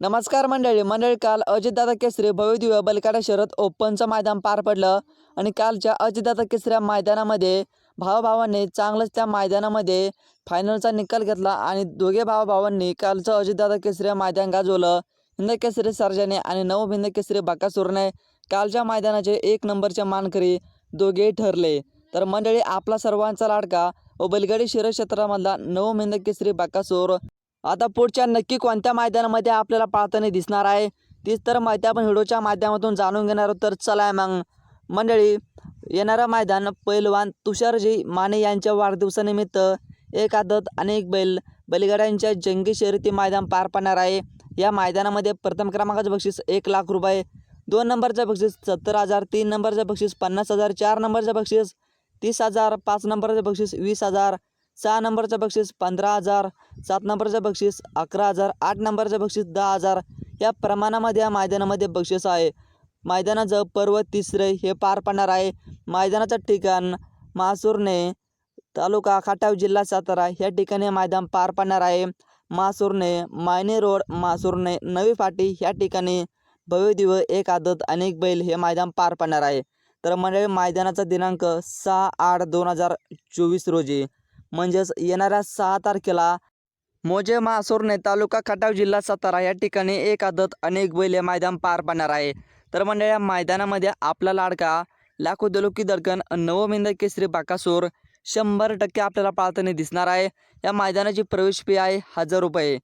नमस्कार मंडळी मंडळी काल अजितदादा केसरी भव्यदिव्य बलकाडा शहरात ओपनचं मैदान पार पडलं आणि कालच्या अजितदादा केसरी मैदानामध्ये भावाभावांनी चांगलंच त्या मैदानामध्ये फायनलचा निकाल घेतला आणि दोघे भावाभावांनी कालचं अजितदादा केसरी मैदान गाजवलं. हिंद केसरी सर्जाने आणि नव हिंद केसरी बाकासूरने कालच्या मैदानाचे एक नंबरचे मानकरी दोघेही ठरले. तर मंडळी आपला सर्वांचा लाडका व बलगडी शिरक्षेत्रामधला नवम हिंद केसरी बाकासूर आता पुढच्या नक्की कोणत्या मैदानामध्ये आपल्याला पाळताना दिसणार आहे तीच तर माहिती आपण व्हिडिओच्या माध्यमातून जाणून घेणार आहोत. तर चला मग मंडळी येणारं मैदान पैलवान तुषारजी माने यांच्या वाढदिवसानिमित्त एक आदत अनेक बैल बैलगाड्यांच्या जंगी शर्यती मैदान पार पाडणार आहे. या मैदानामध्ये प्रथम क्रमांकाचं बक्षीस एक लाख रुपये दोन नंबरचं बक्षीस सत्तर हजार तीन नंबरचं बक्षीस पन्नास हजार चार नंबरचं बक्षीस तीस हजार पाच नंबरचं बक्षीस वीस हजार सहा नंबरचं बक्षीस पंधरा हजार सात नंबरचं बक्षीस अकरा हजार आठ नंबरचं बक्षीस दहा हजार. या प्रमाणामध्ये या मैदानामध्ये बक्षीस आहे. मैदानाचं पर्व तिसरे हे पार पडणार आहे. मैदानाचं ठिकाण मासूरने तालुका खाटाव जिल्हा सातारा. या ठिकाणी मैदान पार पडणार आहे. मासूरने मायने रोड मासूरने नवी फाटी. ह्या ठिकाणी भव्यदिव एक आदत अनेक बैल हे मैदान पार पडणार आहे. तर मंडळी मैदानाचा दिनांक सहा आठ दोन हजार चोवीस रोजी. म्हणजेच येणाऱ्या सहा तारखेला मोजे मासोरने तालुका खटाव जिल्हा सातारा या ठिकाणी एक आदत अनेक बैले मैदान पार पाडणार आहे. तर मंडळ या मैदानामध्ये आपला लाडका लाखो दलोकी दडकन नवमिंद केसरी बाकासूर शंभर टक्के आपल्याला पाळताना दिसणार आहे. या मैदानाची प्रवेश फी आहे हजार रुपये.